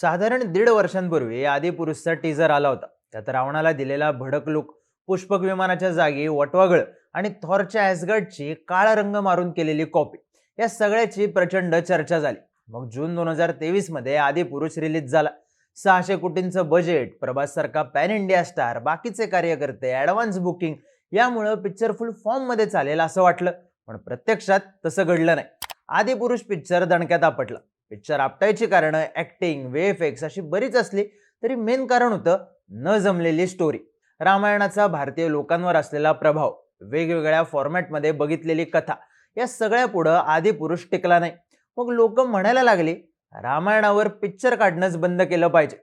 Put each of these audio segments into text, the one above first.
साधारण दीड वर्षांपूर्वी आदिपुरुषचा टीझर टीजर आला होता. त्यात रावणाला दिलेला भडक लुक पुष्पक विमानाच्या जागी वटवागळ आणि थॉरच्या ॲसगर्डची काळा रंग मारून केलेली कॉपी या सगळ्याची प्रचंड चर्चा झाली. मग जून दोन हजार तेवीसमध्ये आदिपुरुष रिलीज झाला. सहाशे कोटींचं बजेट प्रभास सारखा पॅन इंडिया स्टार बाकीचे कार्यकर्ते ॲडव्हान्स बुकिंग यामुळं पिक्चर फुल फॉर्ममध्ये चालेल असं वाटलं. पण प्रत्यक्षात तसं घडलं नाही. आदिपुरुष पिक्चर दणक्यात आपटला. पिक्चर आपटायची कारणं ॲक्टिंग वे अशी बरीच असली तरी मेन कारण होतं न जमलेली स्टोरी रामायणाचा भारतीय लोकांवर असलेला प्रभाव वेगवेगळ्या फॉर्मॅटमध्ये बघितलेली कथा या सगळ्या पुढं आदी पुरुष टिकला नाही. मग लोक म्हणायला लागली रामायणावर पिक्चर काढणंच बंद केलं पाहिजे.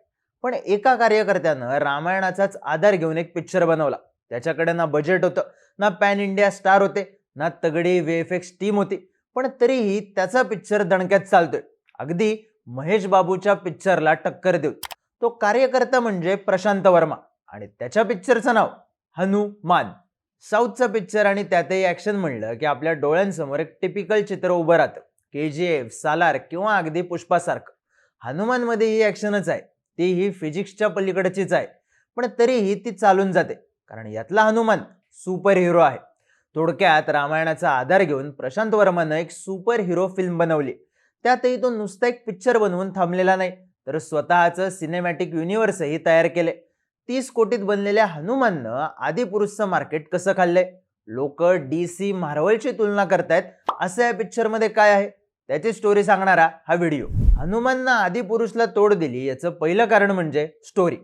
पण एका कार्यकर्त्यानं रामायणाचाच आधार घेऊन एक पिक्चर बनवला. त्याच्याकडे ना बजेट होतं ना पॅन इंडिया स्टार होते ना तगडी वे टीम होती. पण तरीही त्याचा पिक्चर दणक्यात चालतोय. अगदी महेश बाबूच्या पिक्चरला टक्कर देऊ. तो कार्यकर्ता म्हणजे प्रशांत वर्मा आणि त्याच्या पिक्चरचं नाव हनुमान. साऊथचा पिक्चर आणि त्यातही ॲक्शन म्हणलं की आपल्या डोळ्यांसमोर एक टिपिकल चित्र उभं राहतं. के जी एफ सालार किंवा अगदी पुष्पासारखं. हनुमानमध्ये ही ॲक्शनच आहे. ती ही फिजिक्सच्या पलीकडचीच आहे. पण तरीही ती चालून जाते. कारण यातला हनुमान सुपर हिरो आहे. थोडक्यात रामायणाचा आधार घेऊन प्रशांत वर्मानं एक सुपर हिरो फिल्म बनवली. त्यातही तो नुसता एक पिक्चर बनवून थांबलेला नाही. तर स्वतःचं सिनेमॅटिक युनिव्हर्सही तयार केले. तीस कोटीत बनलेल्या हनुमाननं आदिपुरुषचं मार्केट कसं खाल्लंय? लोक डी सी मार्वलची तुलना करतायत. असं या पिक्चरमध्ये काय आहे? त्याची स्टोरी सांगणारा हा व्हिडिओ हनुमाननं आदिपुरुषला तोड दिली याचं पहिलं कारण म्हणजे स्टोरी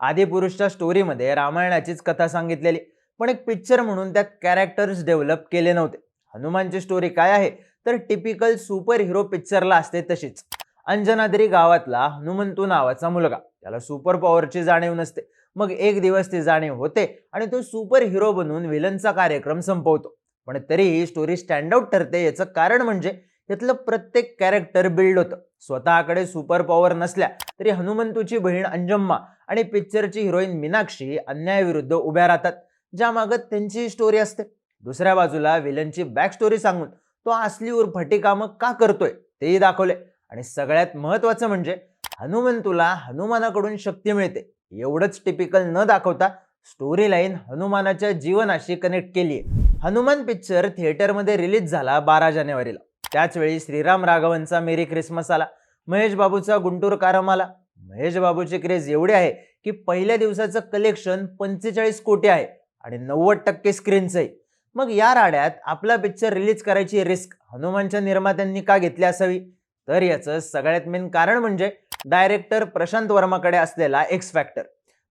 आदिपुरुषच्या स्टोरीमध्ये रामायणाचीच कथा सांगितलेली. पण एक पिक्चर म्हणून त्यात कॅरेक्टर्स डेव्हलप केले नव्हते. हनुमानची स्टोरी काय आहे? तर टिपिकल सुपर हिरो पिक्चरला असते तशीच. अंजनाद्री गावातला हनुमंतू नावाचा मुलगा. त्याला सुपर पॉवरची जाणीव नसते. मग एक दिवस ती जाणीव होते आणि तो सुपर हिरो बनून विलनचा कार्यक्रम संपवतो. पण तरीही स्टोरी स्टँडआउट ठरते याचं कारण म्हणजे यातलं प्रत्येक कॅरेक्टर बिल्ड होतं. स्वतःकडे सुपर पॉवर नसल्या तरी हनुमंतूची बहीण अंजम्मा आणि पिक्चरची हिरोईन मीनाक्षी अन्यायाविरुद्ध उभ्या राहतात. ज्यामागत त्यांची स्टोरी असते. दुसऱ्या बाजूला विलनची बॅक स्टोरी सांगून तो असली उर्फटी कामं का करतोय? तेही दाखवले. आणि सगळ्यात महत्वाचं म्हणजे हनुमंतूला हनुमानाकडून शक्ती मिळते. एवढंच टिपिकल न दाखवता स्टोरी लाईन हनुमानाच्या जीवनाशी कनेक्ट केली आहे. हनुमान पिक्चर थिएटरमध्ये रिलीज झाला बारा जानेवारीला. त्याचवेळी श्रीराम राघवनचा मेरी क्रिसमस आला. महेश बाबूचा गुंटूर कारम आला. महेश बाबूची क्रेज एवढी आहे की पहिल्या दिवसाचं कलेक्शन पंचेचाळीस कोटी आहे. आणि नव्वद टक्के स्क्रीनचंही मग या राड्यात आपला पिक्चर रिलीज करायची रिस्क हनुमानच्या निर्मात्यांनी का घेतली असावी? तर याचं सगळ्यात मेन कारण म्हणजे डायरेक्टर प्रशांत वर्माकडे असलेला एक्स फॅक्टर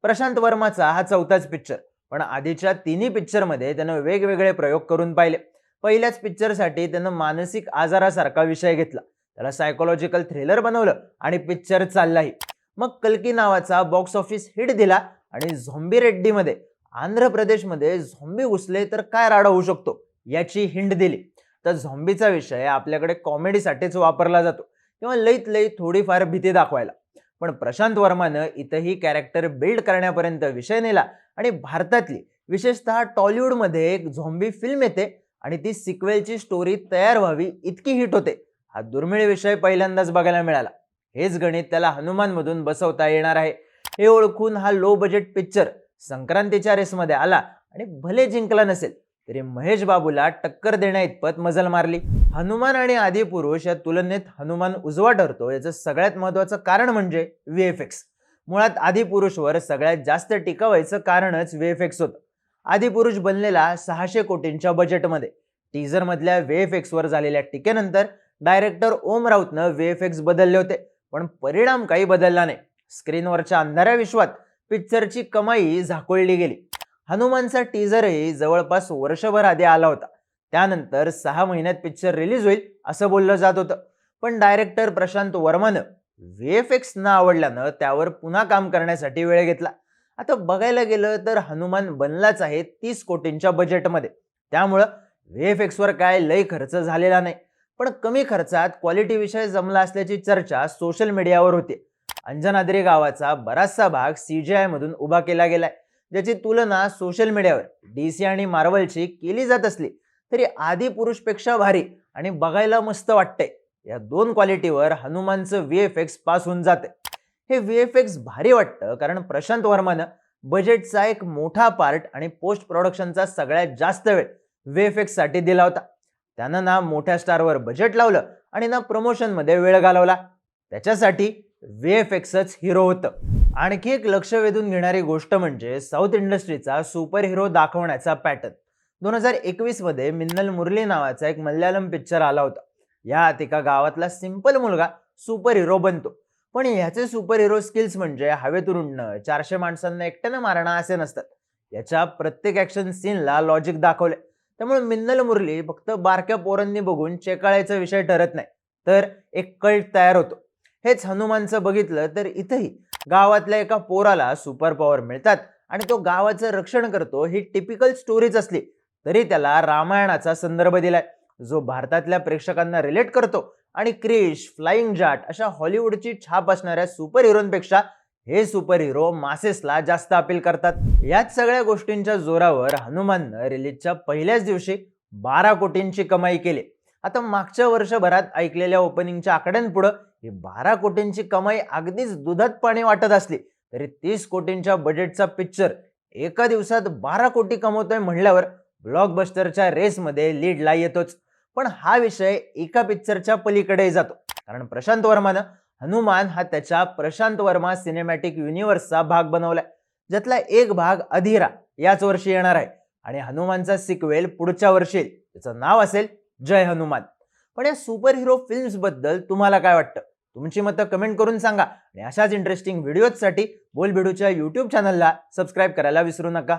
प्रशांत वर्माचा हा चौथाच पिक्चर पण आधीच्या तिन्ही पिक्चरमध्ये त्यानं वेगवेगळे प्रयोग करून पाहिले. पहिल्याच पिक्चरसाठी त्यानं मानसिक आजारासारखा विषय घेतला. त्याला सायकोलॉजिकल थ्रिलर बनवलं आणि पिक्चर चाललाही. मग कल्की नावाचा बॉक्स ऑफिस हिट दिला आणि झोंबी रेड्डीमध्ये आंध्र प्रदेशमध्ये झॉम्बी घुसले तर काय राडा होऊ शकतो याची हिंड दिली. तर झॉम्बीचा विषय आपल्याकडे कॉमेडीसाठीच वापरला जातो. किंवा लईत लई थोडीफार भीती दाखवायला. पण प्रशांत वर्मानं इथंही कॅरेक्टर बिल्ड करण्यापर्यंत विषय नेला आणि भारतातली विशेषतः टॉलिवूडमध्ये एक झॉम्बी फिल्म येते आणि ती सिक्वेलची स्टोरी तयार व्हावी इतकी हिट होते. हा दुर्मिळ विषय पहिल्यांदाच बघायला मिळाला. हेच गणित त्याला हनुमानमधून बसवता येणार आहे. हे ओळखून हा लो बजेट पिक्चर संक्रांतीच्या रेसमध्ये आला आणि भले जिंकला नसेल तरी महेश बाबूला टक्कर देण्या इतपत मजल मारली. हनुमान आणि आदिपुरुष या तुलनेत हनुमान उजवा ठरतो याचं सगळ्यात महत्वाचं कारण म्हणजे व्हीएफएक्स एफ एक्स मुळात आदिपुरुषवर सगळ्यात जास्त टिकावायचं कारणच व्हीएफएक्स एफ एक्स होतं. आदिपुरुष बनलेला सहाशे कोटींच्या बजेटमध्ये. टीझर मधल्या व्ही एक्सवर झालेल्या टीकेनंतर डायरेक्टर ओम राऊतनं व्ही एफ एक्स बदलले होते. पण परिणाम काही बदलला नाही. स्क्रीनवरच्या अंधाऱ्या विश्वात पिक्चरची कमाई झाकोळली गेली. हनुमानचा टीझरही जवळपास वर्षभर आधी आला होता. त्यानंतर सहा महिन्यात पिक्चर रिलीज होईल असं बोललं जात होतं. पण डायरेक्टर प्रशांत वर्मानं व्ही एक्स न आवडल्यानं त्यावर पुन्हा काम करण्यासाठी वेळ घेतला. आता बघायला गेलं तर हनुमान बनलाच आहे तीस कोटींच्या बजेटमध्ये. त्यामुळं व्ही एक्सवर काय लय खर्च झालेला नाही. पण कमी खर्चात क्वालिटी विषय जमला असल्याची चर्चा सोशल मीडियावर होती. अंजनाद्री गावाचा बराचसा भाग सी जी आयमधून उभा केला गेलाय. ज्याची तुलना सोशल मीडियावर डी सी आणि मार्वलची केली जात असली तरी आदी पुरुषपेक्षा भारी आणि बघायला मस्त वाटतंय. या दोन क्वालिटीवर हनुमानचं व्ही एफ एक्स पास होऊन जाते हे व्ही एफ एक्स भारी वाटतं कारण प्रशांत वर्मानं बजेटचा एक मोठा पार्ट आणि पोस्ट प्रोडक्शनचा सगळ्यात जास्त वेळ व्ही एफ एक्ससाठी दिला होता. त्यानं ना मोठ्या स्टारवर बजेट लावलं आणि ना प्रमोशनमध्ये वेळ घालवला. त्याच्यासाठी वेफ एक्सच हिरो होतं. आणखी एक लक्ष वेधून घेणारी गोष्ट म्हणजे साऊथ इंडस्ट्रीचा सुपर हिरो दाखवण्याचा पॅटर्न दोन हजार एकवीसमध्ये मिन्नल मुरली नावाचा एक मल्याळम पिक्चर आला होता. यात एका गावातला सिंपल मुलगा सुपर हिरो बनतो. पण ह्याचे सुपर हिरो स्किल्स म्हणजे हवेत उडणं चारशे माणसांना एकट्यानं मारणं असे नसतात. याच्या प्रत्येक ॲक्शन सीनला लॉजिक दाखवले त्यामुळे मिन्नल मुरली फक्त बारक्या पोरांनी बघून चेकाळायचा विषय ठरत नाही. तर एक कल्ट तयार होतो. हेच हनुमानचं बघितलं तर इथंही गावातल्या एका पोराला सुपर पॉवर मिळतात. आणि तो गावाचं रक्षण करतो ही टिपिकल स्टोरीच असली तरी त्याला रामायणाचा संदर्भ दिलाय. जो भारतातल्या प्रेक्षकांना रिलेट करतो. आणि क्रिश फ्लाइंग जाट अशा हॉलिवूडची छाप असणाऱ्या सुपर हिरोंपेक्षा हे सुपर हिरो मासेसला जास्त अपील करतात. याच सगळ्या गोष्टींच्या जोरावर हनुमाननं रिलीजच्या पहिल्याच दिवशी बारा कोटींची कमाई केली. आता मागच्या वर्षभरात ऐकलेल्या ओपनिंगच्या आकड्यांपुढं ही बारा कोटींची कमाई अगदीच दुधात पाणी वाटत असली तरी तीस कोटींच्या बजेटचा पिक्चर एका दिवसात बारा कोटी कमवतोय म्हणल्यावर ब्लॉकबस्टरच्या रेसमध्ये लीडला येतोच. पण हा विषय एका पिक्चरच्या पलीकडे जातो. कारण प्रशांत वर्मानं हनुमान हा त्याच्या प्रशांत वर्मा सिनेमॅटिक युनिव्हर्सचा भाग बनवलाय. ज्यातला एक भाग अधिरा याच वर्षी येणार आहे. आणि हनुमानचा सिक्वेल पुढच्या वर्षी येईल. त्याचं नाव असेल जय हनुमान. पण या सुपर हिरो फिल्म्सबद्दल तुम्हाला काय वाटतं? तुमची मतं कमेंट करून सांगा. आणि अशाच इंटरेस्टिंग व्हिडिओजसाठी बोलबिडूच्या यूट्यूब चॅनलला सबस्क्राईब करायला विसरू नका.